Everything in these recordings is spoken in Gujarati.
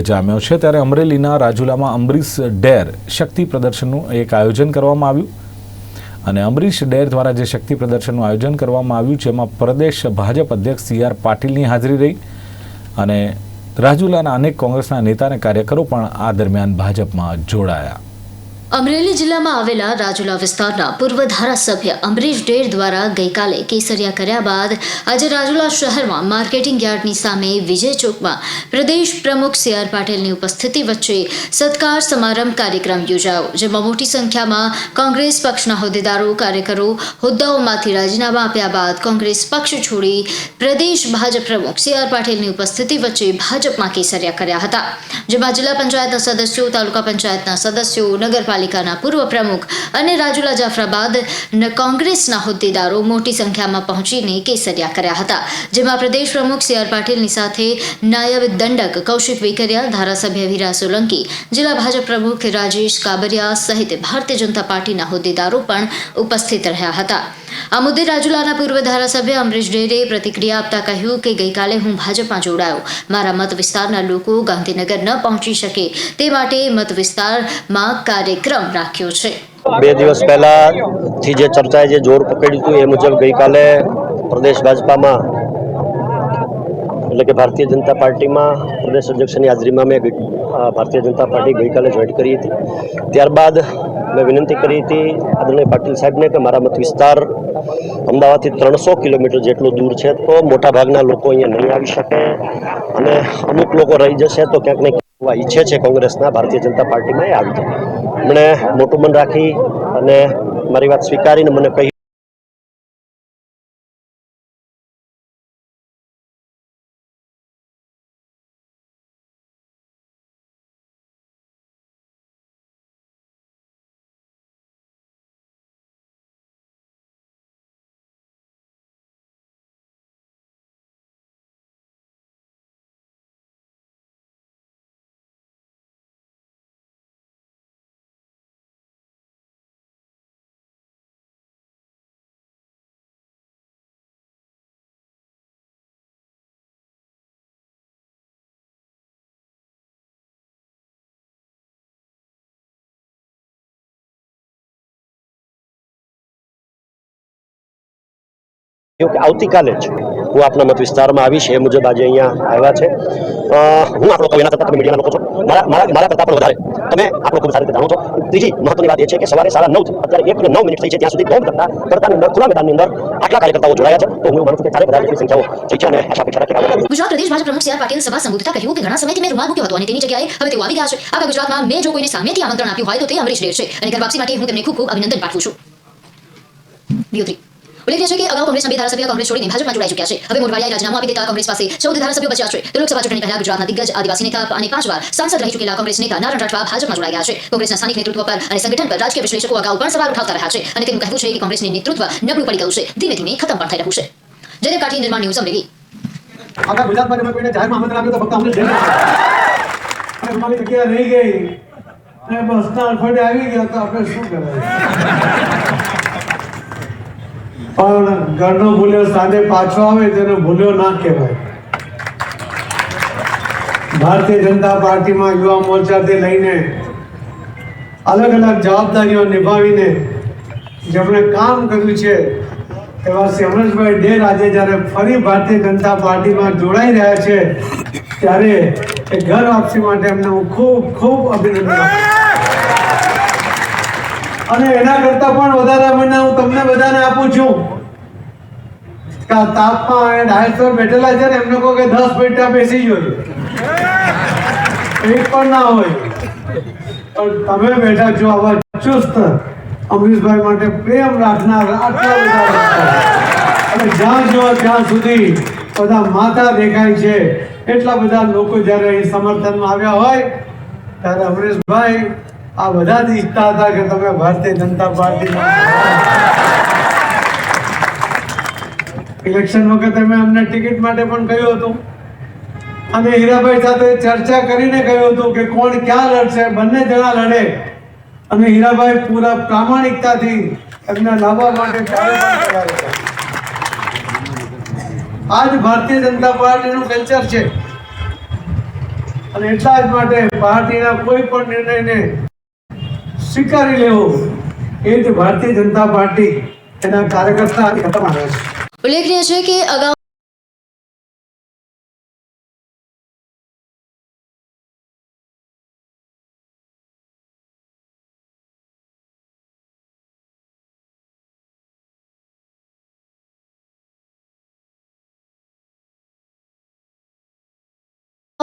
જામ્યો છે ત્યારે અમરેલીના રાજુલામાં અમરીશ ડેર શક્તિ પ્રદર્શનનું એક આયોજન કરવામાં આવ્યું. અને અમરીશ ડેર દ્વારા જે શક્તિ પ્રદર્શનનું આયોજન કરવામાં આવ્યું જેમાં પ્રદેશ ભાજપ અધ્યક્ષ સી આર પાટીલની હાજરી રહી અને રાજુલાના અનેક કોંગ્રેસના નેતા અને કાર્યકરો પણ આ દરમિયાન ભાજપમાં જોડાયા. અમરેલી જિલ્લામાં આવેલા રાજુલા વિસ્તારના પૂર્વ ધારાસભ્ય અમરીશ ડેર દ્વારા ગઈકાલે કેસરિયા કર્યા બાદ આજે રાજુલા શહેરમાં માર્કેટિંગ યાર્ડની સામે વિજય ચોકમાં પ્રદેશ પ્રમુખ સી આર પાટીલની ઉપસ્થિતિ વચ્ચે સત્કાર સમારંભ કાર્યક્રમ યોજાયો, જેમાં મોટી સંખ્યામાં કોંગ્રેસ પક્ષના હોદ્દેદારો, કાર્યકરો હોદ્દાઓમાંથી રાજીનામા આપ્યા બાદ કોંગ્રેસ પક્ષ છોડી પ્રદેશ ભાજપ પ્રમુખ સી આર પાટીલની ઉપસ્થિતિ વચ્ચે ભાજપમાં કેસરિયા કર્યા હતા, જેમાં જિલ્લા પંચાયતના સદસ્યો, તાલુકા પંચાયતના સદસ્યો નગરપાલિકાના પૂર્વ પ્રમુખ અને રાજુલા જાફરાબાદ કોંગ્રેસના હોદ્દેદારો મોટી સંખ્યામાં પહોંચીને કેસરિયા કર્યા હતા, જેમાં પ્રદેશ પ્રમુખ સી આર પાટીલની સાથે નાયબ દંડક કૌશિક વેકરિયા ધારાસભ્ય વિરા સોલંકી, જિલ્લા ભાજપ પ્રમુખ રાજેશ કાબરિયા સહિત ભારતીય જનતા પાર્ટીના હોદ્દેદારો પણ ઉપસ્થિત રહ્યા હતા. આ મુદ્દે રાજુલાના પૂર્વ ધારાસભ્ય અમરીશ ડેરે પ્રતિક્રિયા આપતા કહ્યું કે ગઈકાલે હું ભાજપમાં જોડાયો. મારા મત વિસ્તારના લોકો ગાંધીનગર ન પહોંચી શકે તે માટે મત વિસ્તારમાં કાર્યક્રમ રાખ્યો છે. બે દિવસ પહેલાથી જે ચર્ચાએ જે જોર પકડ્યું હતું એ મુજબ ગઈકાલે પ્રદેશ ભાજપામાં, એટલે કે ભારતીય જનતા પાર્ટીમાં પ્રદેશ અધ્યક્ષની હાજરીમાં મેં ભારતીય જનતા પાર્ટી ગઈકાલે જોઈન્ટ કરી હતી. ત્યારબાદ મેં વિનંતી કરી હતી આદરણીય પાટીલ સાહેબને કે મારા મત વિસ્તાર અમદાવાદથી ત્રણસો કિલોમીટર જેટલું દૂર છે, તો મોટાભાગના લોકો અહીંયા નહીં આવી શકે. અને અમુક લોકો રહી જશે તો ક્યાંક ને ક્યાંક ઈચ્છે છે કોંગ્રેસના, ભારતીય જનતા પાર્ટીમાં એ આવી જાય એમણે મોટું મન રાખી અને મારી વાત સ્વીકારીને મને કહી કે આવતીકાલે જ હું આપના મત વિસ્તારમાં આવીશ, એ મુજબ આજે અહીંયા આવ્યા છે. હું આપણો કહું એના કરતાં તમે મીડિયાના લોકો છો. મારા મારા મારા કરતાં પણ વધારે. તમે આપણો ખૂબ સારી રીતે જાણો છો. ત્રીજી મહત્વની વાત એ છે કે સવારે સાડા નવ અત્યારે એક નવ મિનિટ થઈ છે, ત્યાં સુધી દોડ કરતા કરતાની અંદર, ખુલ્લા મેદાનની અંદર આટલા કાર્યકર્તાઓ જોડાયા છે. તો હું માનું છું કે ચારે બધા જેટલી સંખ્યાઓ થઈ છે અને આશા અપેક્ષા રાખી ગુજરાત પ્રદેશ ભાજપ પ્રમુખ સી પાટીલ સભા સંબોધતા કહ્યું કે ઘણા સમયથી મેં રૂમાલ મૂક્યો હતો અને તેની જગ્યાએ હવે તેઓ આવી ગયા છે. આખા ગુજરાતમાં મેં જો કોઈને સામેથી આમંત્રણ આપ્યું હોય તો તે અમરીશ ડેર છે. અને ઘર વાપસી માટે હું તેમને ખૂબ ખૂબ અભિનંદન પાઠવું છું. three. ઉલ્લેખનીય છે કે અગાઉ કોંગ્રેસના બે ધારાસભ્ય કોંગ્રેસ છોડીને ભાજપમાં જોડાઈ ચૂક્યા છે. હવે મોરવાડિયાએ રાજીનામું આપી દેતા કોંગ્રેસ પાસે ચૌદ ધારાસભ્યો બચ્યા છે. તો લોકસભા ચૂંટણી પહેલા ગુજરાતના દિગ્ગજ આદિવાસી નેતા અને પાંચ વાર સાંસદ રહી ચૂકેલા કોંગ્રેસ નેતા નારણ રાઠવા ભાજપમાં જોડાઈ ગયા છે. કોંગ્રેસના સ્થાનિક નેતૃત્વ પર અને સંગઠન પર રાજકીય વિશ્લેષકો અગાઉ પણ સવાલ ઉઠાવતા રહ્યા છે અને તેમનું કહેવું છે કે કોંગ્રેસનું નેતૃત્વ નબળું પડી ગયું છે. ધીમે ધીમે ખતમ પણ થઈ રહ્યું છે. જયદેવ કાઠી, નિર્માણ ન્યૂઝ અમરેલી. રહી ગઈ. બસના અડફળે આવી ગયા તો આપણે શું કરાય પણ ઘરનો ભૂલ્યો સાંજે પાછો આવે તેને ભૂલ્યો ના કહેવાય ભારતીય જનતા પાર્ટીમાં યુવા મોરચાથી લઈને અલગ અલગ જવાબદારીઓ નિભાવીને જેમણે કામ કર્યું છે, એવા શ્રી અમરેશભાઈ ડેર આજે જ્યારે ફરી ભારતીય જનતા પાર્ટીમાં જોડાઈ રહ્યા છે, ત્યારે એ ઘર વાપસી માટે એમને હું ખૂબ ખૂબ અભિનંદન આપું. અને એના કરતાં પણ વધારે અભિનંદન હું તમને બધાને આપું છું. તાપમાં અને ડાયસ બેઠેલા છે ને, એમને કહો કે દસ મિનિટ બેસી જોઈએ એક પણ ના હોય. પણ તમે બેઠા છો, આવા ચુસ્ત અમરીશભાઈ માટે પ્રેમ રાખનાર આટલા બધા અને જ્યાં જો ત્યાં સુધી બધા માથા દેખાય છે. એટલા બધા લોકો જ્યારે અહીં સમર્થનમાં આવ્યા હોય, ત્યારે અમરીશભાઈ આ બધા જ ઈચ્છતા હતા કે તમે ભારતીય જનતા પાર્ટી ઇલેક્શન વખતે મેં અમને ટિકિટ માટે પણ કહ્યું હતું. અને હીરાભાઈ સાથે ચર્ચા કરીને કહ્યું હતું કે કોણ ક્યાં લડશે, બંને જણા લડે. અને હીરાભાઈ પૂરા પ્રામાણિકતાથી એમને લાવવા માટે આજ ભારતીય જનતા પાર્ટીનું કલ્ચર છે. અને એટલા જ માટે પાર્ટીના કોઈ પણ નિર્ણયને સ્વીકારી લેવો. એ જ ભારતીય જનતા પાર્ટી એના કાર્યકર્તા ખતમ આવે છે. ઉલ્લેખનીય છે કે અગાઉ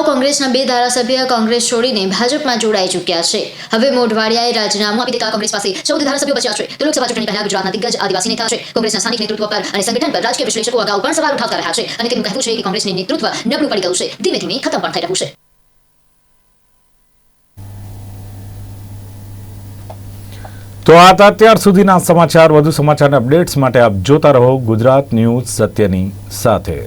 કોંગ્રેસના બે ધારાસભ્ય કોંગ્રેસ છોડીને ભાજપમાં જોડાઈ ચૂક્યા છે. હવે મોઢવાડિયાએ રાજીનામું આપી દેતા કોંગ્રેસ પાસે ચૌદ ધારાસભ્યો બચ્યા છે. તો લોકસભા ચૂંટણી પહેલા ગુજરાતના દિગ્ગજ આદિવાસી નેતા છે. કોંગ્રેસના સ્થાનિક નેતૃત્વ પર અને સંગઠન પર રાજકીય વિશ્લેષકો અગાઉ પણ સવાલ ઉઠાવતા રહ્યા છે. અને તેમનું કહેવું છે કે કોંગ્રેસની નેતૃત્વ નબળું પડી ગયું છે. ધીમે ધીમે ખતમ પણ થઈ રહ્યું છે. તો આ અત્યાર સુધીના સમાચાર. વધુ સમાચાર અપડેટ્સ માટે આપ જોતા રહો ગુજરાત ન્યૂઝ સત્યની સાથે.